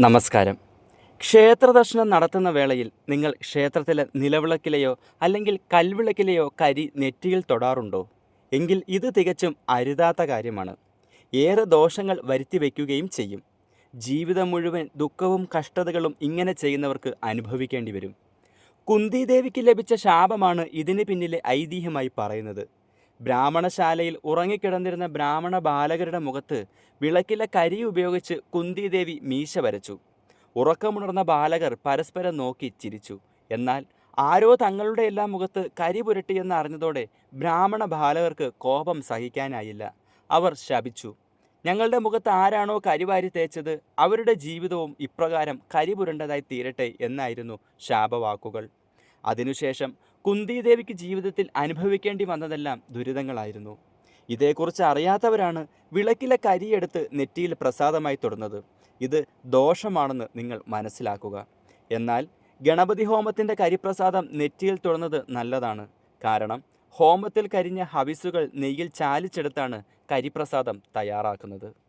നമസ്കാരം. ക്ഷേത്രദർശനം നടത്തുന്ന വേളയിൽ നിങ്ങൾ ക്ഷേത്രത്തിലെ നിലവിളക്കിലെയോ അല്ലെങ്കിൽ കൽവിളക്കിലെയോ കരി നെറ്റിയിൽ തൊടാറുണ്ടോ? എങ്കിൽ ഇത് തികച്ചും അരുതാത്ത കാര്യമാണ്. ഏറെ ദോഷങ്ങൾ വരുത്തി വയ്ക്കുകയും ചെയ്യും. ജീവിതം മുഴുവൻ ദുഃഖവും കഷ്ടതകളും ഇങ്ങനെ ചെയ്യുന്നവർക്ക് അനുഭവിക്കേണ്ടി വരും. കുന്തിദേവിക്ക് ലഭിച്ച ശാപമാണ് ഇതിന് പിന്നിലെ ഐതിഹ്യമായി പറയുന്നത്. ബ്രാഹ്മണശാലയിൽ ഉറങ്ങിക്കിടന്നിരുന്ന ബ്രാഹ്മണ ബാലകരുടെ മുഖത്ത് വിളക്കിലെ കരി ഉപയോഗിച്ച് കുന്തിദേവി മീശ വരച്ചു. ഉറക്കമുണർന്ന ബാലകർ പരസ്പരം നോക്കി ചിരിച്ചു. എന്നാൽ ആരോ തങ്ങളുടെ എല്ലാം മുഖത്ത് കരി പുരട്ടിയെന്ന് അറിഞ്ഞതോടെ ബ്രാഹ്മണ ബാലകർക്ക് കോപം സഹിക്കാനായില്ല. അവർ ശപിച്ചു. ഞങ്ങളുടെ മുഖത്ത് ആരാണോ കരിവാരി തേച്ചത് അവരുടെ ജീവിതവും ഇപ്രകാരം കരി പുരണ്ടതായി തീരട്ടെ എന്നായിരുന്നു ശാപവാക്കുകൾ. അതിനുശേഷം കുന്തിദേവിക്ക് ജീവിതത്തിൽ അനുഭവിക്കേണ്ടി വന്നതെല്ലാം ദുരിതങ്ങളായിരുന്നു. ഇതേക്കുറിച്ച് അറിയാത്തവരാണ് വിളക്കിലെ കരിയെടുത്ത് നെറ്റിയിൽ പ്രസാദമായി തൊടുന്നത്. ഇത് ദോഷമാണെന്ന് നിങ്ങൾ മനസ്സിലാക്കുക. എന്നാൽ ഗണപതി ഹോമത്തിന്റെ കരിപ്രസാദം നെറ്റിയിൽ തൊടുന്നത് നല്ലതാണ്. കാരണം ഹോമത്തിൽ കരിഞ്ഞ ഹവിസുകൾ നെയ്യിൽ ചാലിച്ചെടുത്താണ് കരിപ്രസാദം തയ്യാറാക്കുന്നത്.